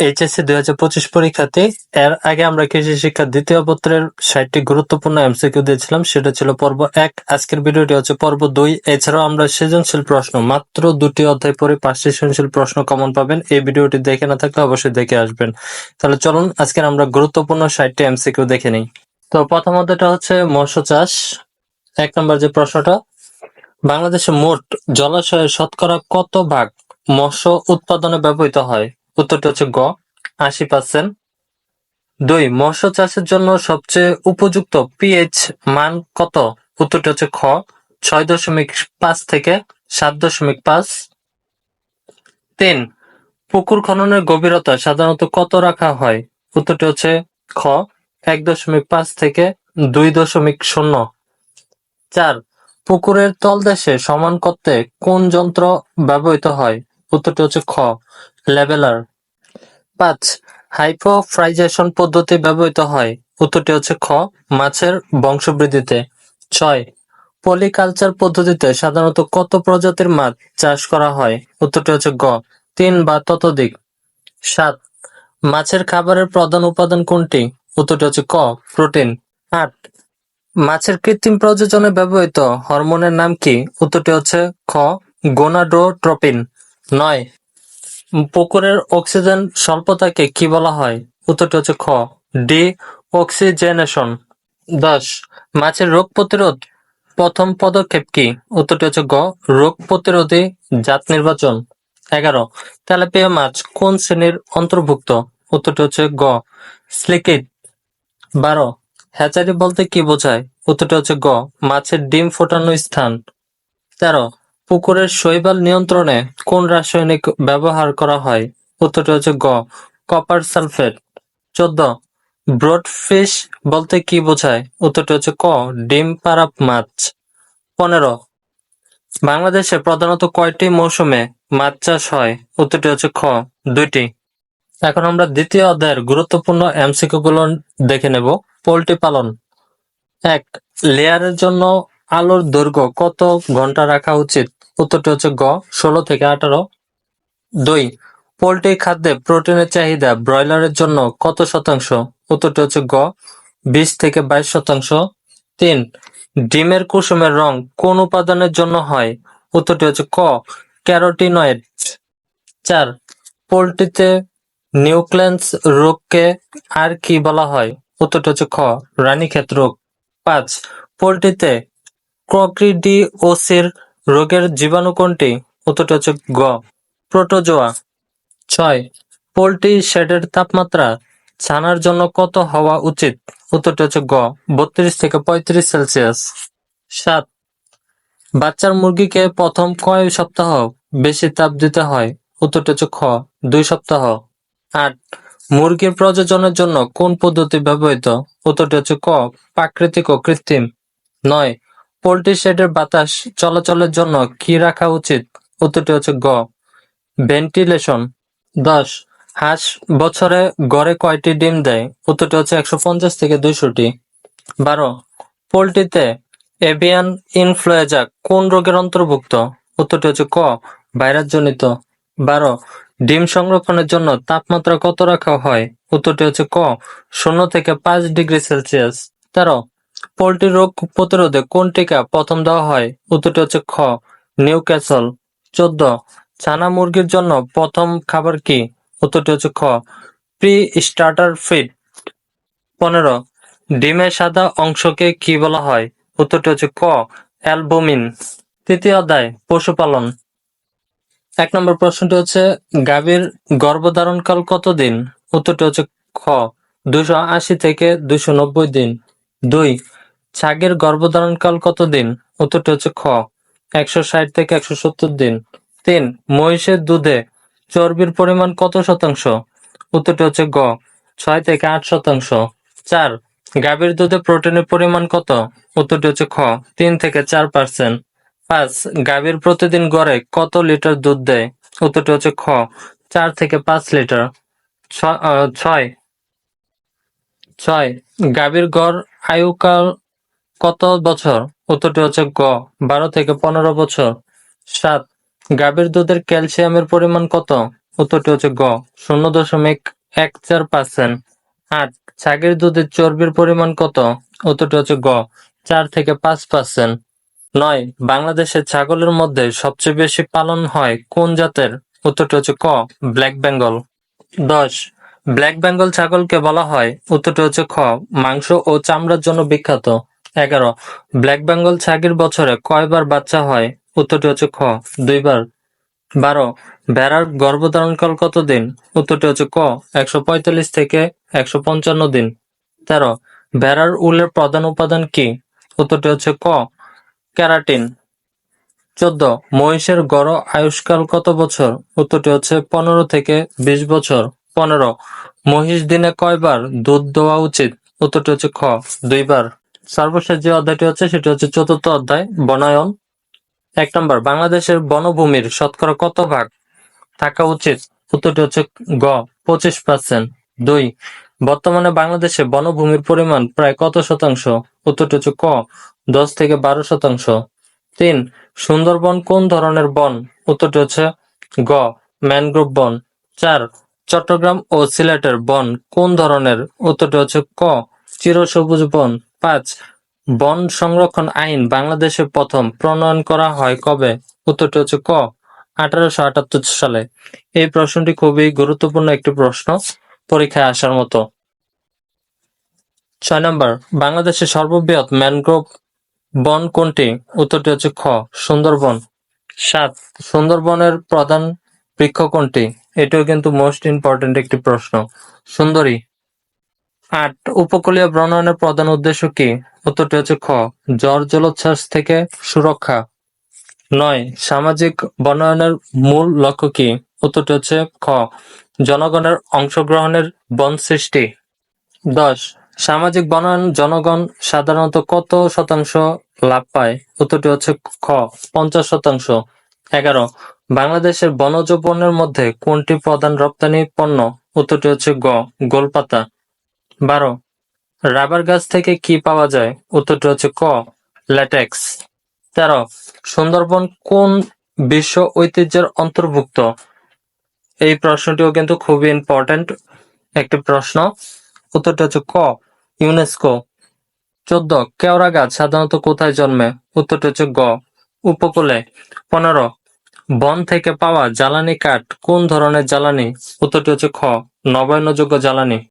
HSC দুই হাজার পঁচিশ পরীক্ষাতে, এর আগে আমরা কৃষি শিক্ষা দ্বিতীয় পত্রের ষাটটি গুরুত্বপূর্ণ এমসিকিউ দিয়েছিলাম, সেটা ছিল পর্ব এক। আজকের ভিডিওটি হচ্ছে পর্ব দুই। এছাড়াও আমরা সৃজনশীল প্রশ্ন, মাত্র দুটি অধ্যায় পরে পাঁচটি সৃজনশীল প্রশ্ন কমন পাবেন। এই ভিডিওটি দেখে না থাকলে অবশ্যই দেখে আসবেন। তাহলে চলুন, আজকের আমরা গুরুত্বপূর্ণ ষাটটি এমসিকিউ দেখে নিই। তো প্রথম অধ্যায়টা হচ্ছে মৎস্য চাষ। এক নম্বর যে প্রশ্নটা, বাংলাদেশে মোট জলাশয়ের শতকরা কত ভাগ মৎস্য উৎপাদনে ব্যবহৃত হয়? উত্তরটি হচ্ছে গ। আশি পার্সেন্ট। দুই, মৎস্য চাষের জন্য সবচেয়ে উপযুক্ত পিএইচ মান কত? উত্তরটা হচ্ছে খ। ছয় দশমিক পাঁচ থেকে সাত দশমিক পাঁচ। তিন, পুকুর খননের গভীরতা সাধারণত কত রাখা হয়? উত্তরটি হচ্ছে খ। এক দশমিক পাঁচ থেকে দুই দশমিক শূন্য। চার, পুকুরের তলদেশে সমান করতে কোন যন্ত্র ব্যবহৃত হয়? উত্তরটি হচ্ছে খ। লেভেলার। পাঁচ, হাইপোফ্রাইজেশন পদ্ধতি ব্যবহৃত হয়। উত্তরটি হচ্ছে খ, মাছের বংশবৃদ্ধিতে। ছয়, পলিকালচার পদ্ধতিতে সাধারণত কত প্রজাতির মাছ চাষ করা হয়? উত্তরটি হচ্ছে গ, তিন বা ততোধিক। সাত, মাছের খাবারের প্রধান উপাদান কোনটি? উত্তরটি হচ্ছে ক, প্রোটিন। আট, মাছের কৃত্রিম প্রযোজনে ব্যবহৃত হরমোনের নাম কি? উত্তরটি হচ্ছে খ, গোনাডোট্রপিন। নয় পুকুরের অক্সিজেন স্বল্পতাকে কি বলা হয়? উত্তরটি হচ্ছে খ। D, oxygenation. দশ, মাছের রোগ প্রতিরোধ। প্রথম পদক্ষেপ কি? উত্তরটি হচ্ছে গ, রোগ প্রতিরোধী জাত নির্বাচন। এগারো, তেলাপিয়া মাছ কোন শ্রেণির অন্তর্ভুক্ত? উত্তরটি হচ্ছে গ স্লিকিড বারো, হ্যাচারি বলতে কি বোঝায়? উত্তরটি হচ্ছে গ, মাছের ডিম ফোটানো স্থান। তেরো পুকুরের শৈবাল নিয়ন্ত্রণে কোন রাসায়নিক ব্যবহার করা হয়? উত্তরটি হচ্ছে গ, কপার সালফেট। চোদ্দ, ব্রড ফিশ বলতে কি বোঝায়? উত্তরটি হচ্ছে ক, ডিম পাড়া মাছ। পনেরো, বাংলাদেশে প্রধানত কয়টি মৌসুমে মাছ চাষ হয়? উত্তরটি হচ্ছে খ, দুইটি। এখন আমরা দ্বিতীয় অধ্যায়ের গুরুত্বপূর্ণ এমসিকিউ গুলো দেখে নেব। পোল্ট্রি পালন। এক, লেয়ারের জন্য আলোর দৈর্ঘ্য কত ঘণ্টা রাখা উচিত? উত্তরটি হচ্ছে গ, ষোলো থেকে আঠারো। দুই, পোল্ট্রি খাদ্যে প্রোটিনের চাহিদা ব্রয়লারের জন্য কত শতাংশ? উত্তরটি হচ্ছে গ, বিশ থেকে বাইশ শতাংশ। তিন, ডিমের কুসুমের রং কোন উপাদানের জন্য হয়? উত্তরটি হচ্ছে ক, ক্যারোটিনয়েড। চার, পোল্ট্রিতে নিউক্লেন্স রোগকে আর কি বলা হয়? উত্তরটি হচ্ছে খ, রানীক্ষেত রোগ। পাঁচ, পোল্ট্রিতে ক্রক্রিডিওসির রোগের জীবাণু কোনটি? উত্তরটি হচ্ছে গ। প্রোটোজোয়া। ছয়। পোলট্রি শেডের তাপমাত্রা ছানার জন্য কত হওয়া উচিত? উত্তরটি হচ্ছে গ। বত্রিশ থেকে পঁয়ত্রিশ সেলসিয়াস। সাত। বাচ্চার মুরগিকে প্রথম কয় সপ্তাহ বেশি তাপ দিতে হয়? উত্তরটি হচ্ছে খ। দুই সপ্তাহ। আট। মুরগির প্রজননের জন্য কোন পদ্ধতি ব্যবহৃত? উত্তরটি হচ্ছে ক। প্রাকৃতিক ও কৃত্রিম। নয়। পোল্ট্রি শেডের বাতাস চলাচলের জন্য কি রাখা উচিত? উত্তরটি হচ্ছে গ। ভেন্টিলেশন। দশ। হাঁস বছরে গড়ে কয়টি ডিম দেয়? উত্তরটি হচ্ছে একশো পঞ্চাশ থেকে দুইশোটি। বারো। পোল্ট্রিতে এভিয়ান ইনফ্লুয়েজা কোন রোগের অন্তর্ভুক্ত? উত্তরটি হচ্ছে ক। ভাইরাস জনিত বারো। ডিম সংরক্ষণের জন্য তাপমাত্রা কত রাখা হয়? উত্তরটি হচ্ছে ক। শূন্য থেকে পাঁচ ডিগ্রি সেলসিয়াস। তেরো। পোল্ট্রি রোগ প্রতিরোধে কোন টিকা প্রথম দেওয়া হয়? উত্তরটি হচ্ছে খ নিউ ক্যাসল চোদ্দ, ছানা মুরগির জন্য প্রথম খাবার কি? উত্তরটি হচ্ছে খ প্রি স্টার্টার ফিড। পনেরো, ডিমের সাদা অংশকে কি বলা হয়? উত্তরটি হচ্ছে ক, অ্যালবুমিন। তৃতীয় অধ্যায়, পশুপালন। এক নম্বর প্রশ্নটি হচ্ছে, গাভীর গর্ভধারণকাল কতদিন? উত্তরটি হচ্ছে খ দুশো আশি থেকে দুশো নব্বই দিন। দুই ছাগের গর্ভধারণকাল কতদিন? উত্তরটি হচ্ছে খ। একশো ষাট থেকে একশো সত্তর দিন। তিন, মহিষের দুধে চর্বির পরিমাণ কত শতাংশ? উত্তরটি হচ্ছে গ। ছয় থেকে আট শতাংশ। চার, গাভীর দুধে প্রোটিনের পরিমাণ কত? উত্তরটি হচ্ছে খ। তিন থেকে চার পার্সেন্ট। পাঁচ, গাভীর প্রতিদিন গড়ে কত লিটার দুধ দেয়? উত্তরটি হচ্ছে খ। চার থেকে পাঁচ লিটার। ছয়। ছয়, গাভীর গড় আয়ুকাল কত বছর? উত্তরটি হচ্ছে গ। বারো থেকে পনেরো বছর। সাত। গাভীর দুধের ক্যালসিয়ামের পরিমাণ কত? উত্তরটি হচ্ছে গ। শূন্য দশমিক এক চার পার্সেন্ট। আট। ছাগের দুধের চর্বির পরিমাণ কত? উত্তরটি হচ্ছে গ। চার থেকে পাঁচ পার্সেন্ট। নয়। বাংলাদেশের ছাগলের মধ্যে সবচেয়ে বেশি পালন হয় কোন জাতের? উত্তরটি হচ্ছে ক। ব্ল্যাক বেঙ্গল। দশ। ব্ল্যাক বেঙ্গল ছাগলকে বলা হয়। উত্তরটি হচ্ছে খ। মাংস ও চামড়ার জন্য বিখ্যাত। এগারো। ব্ল্যাক বেঙ্গল ছাগির বছরে কয়বার বাচ্চা হয়? উত্তরটি হচ্ছে খ। দুইবার। বারো। ভেড়ার গর্ভধারণকাল কতদিন? উত্তরটি হচ্ছে ক। একশো পঁয়তাল্লিশ থেকে একশো পঞ্চান্ন দিন। তেরো। ভেড়ার উলের প্রধান উপাদান কি? উত্তরটি হচ্ছে ক। ক্যারাটিন। চোদ্দ। মহিষের গড় আয়ুষ্কাল কত বছর? উত্তরটি হচ্ছে পনেরো থেকে বিশ বছর। পনেরো। মহিষ দিনে কয়বার দুধ দেওয়া উচিত? উত্তরটি হচ্ছে খ। দুইবার। সর্বশেষ যে অধ্যায়টি হচ্ছে, সেটি হচ্ছে চতুর্থ অধ্যায়, বনায়ন। এক নম্বর, বাংলাদেশের বনভূমির শতকরা কত ভাগ থাকা উচিত? উত্তরটি হচ্ছে গ, পঁচিশ পার্সেন্ট দুই, বর্তমানে বাংলাদেশে বনভূমির পরিমাণ প্রায় কত শতাংশ? উত্তরটি হচ্ছে ক, দশ থেকে বারো শতাংশ। তিন, সুন্দরবন কোন ধরনের বন? উত্তরটি হচ্ছে গ, ম্যানগ্রোভ বন। চার, চট্টগ্রাম ও সিলেটের বন কোন ধরনের? উত্তরটি হচ্ছে ক, চিরসবুজ বন। পাঁচ, বন সংরক্ষণ আইন বাংলাদেশে প্রথম প্রণয়ন করা হয় কবে? উত্তরটি হচ্ছে ক, আঠারোশো আটাত্তর সালে। এই প্রশ্নটি খুবই গুরুত্বপূর্ণ একটি প্রশ্ন পরীক্ষায় আসার মতো। ছয় নম্বর, বাংলাদেশের সর্ববৃহৎ ম্যানগ্রোভ বন কোনটি? উত্তরটি হচ্ছে খ, সুন্দরবন। সাত, সুন্দরবনের প্রধান বৃক্ষ কোনটি? এটিও কিন্তু মোস্ট ইম্পর্টেন্ট একটি প্রশ্ন। সুন্দরী আট, উপকূলীয় বনয়নের প্রধান উদ্দেশ্য কি? উত্তরটি হচ্ছে খ জ্বর জলোচ্ছ্বাস থেকে সুরক্ষা। নয়, সামাজিক বনায়নের মূল লক্ষ্য কি? উত্তরটি হচ্ছে খ, জনগণের অংশগ্রহণের বন সৃষ্টি। দশ, সামাজিক বনায়ন জনগণ সাধারণত কত শতাংশ লাভ পায়? উত্তরটি হচ্ছে খ, পঞ্চাশ শতাংশ। এগারো, বাংলাদেশের বনজ পণ্যের মধ্যে কোনটি প্রধান রপ্তানি পণ্য? উত্তরটি হচ্ছে গ, গোলপাতা। বারো। রাবার গাছ থেকে কি পাওয়া যায়? উত্তরটি হচ্ছে ক, ল্যাটেক্স। তেরো, সুন্দরবন কোন বিশ্ব ঐতিহ্যের অন্তর্ভুক্ত? এই প্রশ্নটিও কিন্তু খুবই ইম্পর্টেন্ট একটি প্রশ্ন। উত্তরটি হচ্ছে ক, ইউনেস্কো। চোদ্দ, কেওড়া গাছ সাধারণত কোথায় জন্মে? উত্তরটি হচ্ছে গ, উপকূলে। পনেরো, বন থেকে পাওয়া জ্বালানি কাঠ কোন ধরনের জ্বালানি? উত্তরটি হচ্ছে খ নবায়নযোগ্য জ্বালানি।